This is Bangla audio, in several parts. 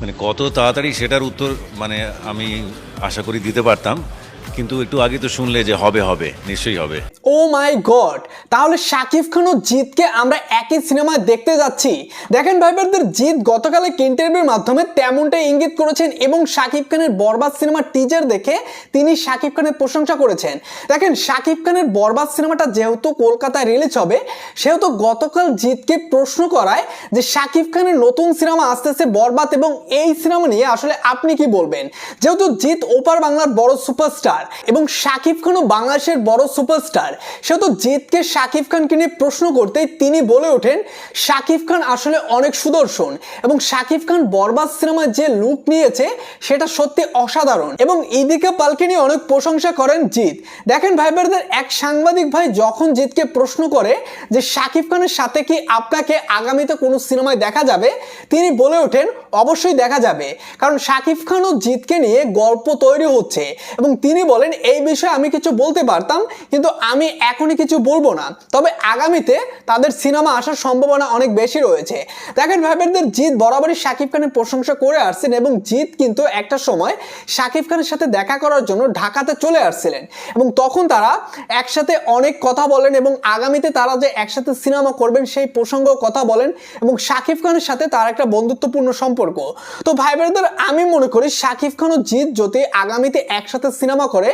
মানে কত তাড়াতাড়ি সেটার উত্তর মানে আমি আশা করি দিতে পারতাম। কিন্তু একটু আগে তো শুনলে যে হবে হবে, নিশ্চয়ই হবে। ও মাই গড, তাহলে শাকিব খান ও জিতকে আমরা একই সিনেমায় দেখতে যাচ্ছি। দেখেন ভাই ব্রাদার জিৎ গতকালে ইন্টারভিউর মাধ্যমে তেমনটাই ইঙ্গিত করেছেন এবং শাকিব খানের বরবাদ সিনেমার টিজার দেখে তিনি শাকিব খানের প্রশংসা করেছেন। দেখেন, শাকিব খানের বরবাদ সিনেমাটা যেহেতু কলকাতায় রিলিজ হবে, সেহেতু গতকাল জিতকে প্রশ্ন করায় যে শাকিব খানের নতুন সিনেমা আসতেছে বরবাদ এবং এই সিনেমা নিয়ে আসলে আপনি কি বলবেন? যেহেতু জিৎ ওপার বাংলার বড় সুপারস্টার এবং শাকিব খানও বাংলাদেশের বড় সুপারস্টার। সেহেতু জিতকে শাকিব খানকে নিয়ে প্রশ্ন করতেই তিনি বলে ওঠেন, শাকিব খান আসলে অনেক সুদর্শন। এবং শাকিব খান বরবাদ সিনেমায় যে লুক নিয়েছে, সেটা সত্যি অসাধারণ। এবং ইদিকা পালকে নিয়ে অনেক প্রশংসা করেন জিৎ। দেখেন ভাই বোনদের এক সাংবাদিক ভাই যখন জিতকে প্রশ্ন করে যে, শাকিব খানের সাথে কি আপনাকে আগামীতে কোনো সিনেমায় দেখা যাবে? তিনি বলে ওঠেন, অবশ্যই দেখা যাবে। কারণ শাকিব খান ও জিতকে নিয়ে গল্প তৈরি হচ্ছে। এবং তিনি বলেন, এই বিষয়ে আমি কিছু বলতে পারতাম, কিন্তু আমি এখনই কিছু বলব না। তবে আগামীতে তাদের সিনেমা আসার সম্ভাবনা অনেক বেশি রয়েছে। দেখেন ভাই বোনদের জিৎ বরাবরই শাকিব খানের প্রশংসা করে আসছেন এবং জিৎ কিন্তু একটা সময় শাকিব খানের সাথে দেখা করার জন্য ঢাকাতে চলে আসছিলেন এবং তখন তারা একসাথে অনেক কথা বলেন এবং আগামীতে তারা যে একসাথে সিনেমা করবেন সেই প্রসঙ্গ কথা বলেন এবং শাকিব খানের সাথে তার একটা বন্ধুত্বপূর্ণ সম্পর্ক। তো ভাই বোনদের আমি মনে করি শাকিব খান ও জিৎ যদি আগামীতে একসাথে সিনেমা করে,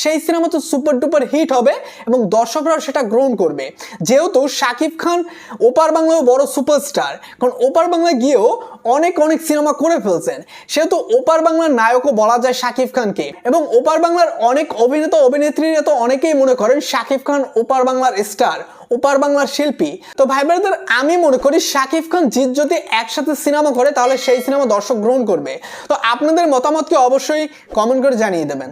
সেই সিনেমা তো সুপার ডুপার হিট হবে এবং দর্শকরাও সেটা গ্রহণ করবে। যেহেতু শাকিব খান ওপার বাংলাও বড় সুপারস্টার। কারণ ওপার বাংলায় গিয়েও অনেক অনেক সিনেমা করে ফেলছেন। সেহেতু ওপার বাংলার নায়কও বলা যায় শাকিব খানকে। এবং ওপার বাংলার অনেক অভিনেতা, অভিনেত্রীরা তো অনেকেই মনে করেন শাকিব খান ওপার বাংলার স্টার, ওপার বাংলার শিল্পী। তো ভাই ব্রাদার আমি মনে করি শাকিব খান জিৎ যদি একসাথে সিনেমা করে, তাহলে সেই সিনেমা দর্শক গ্রহণ করবে। তো আপনাদের মতামতকে অবশ্যই কমেন্ট করে জানিয়ে দেবেন।